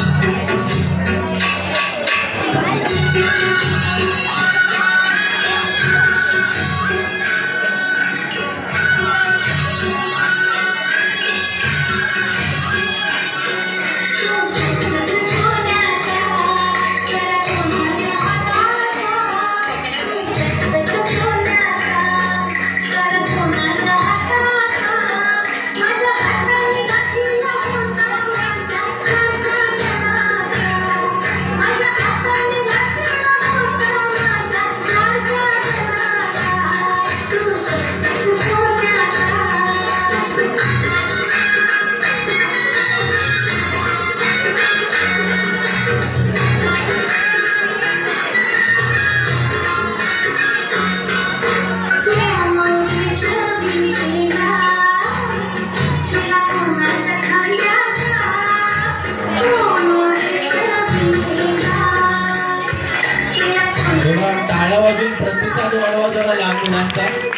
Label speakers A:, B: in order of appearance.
A: and थोडा टाळा प्रतिसाद वाढवा जरा लहान मुलांचा.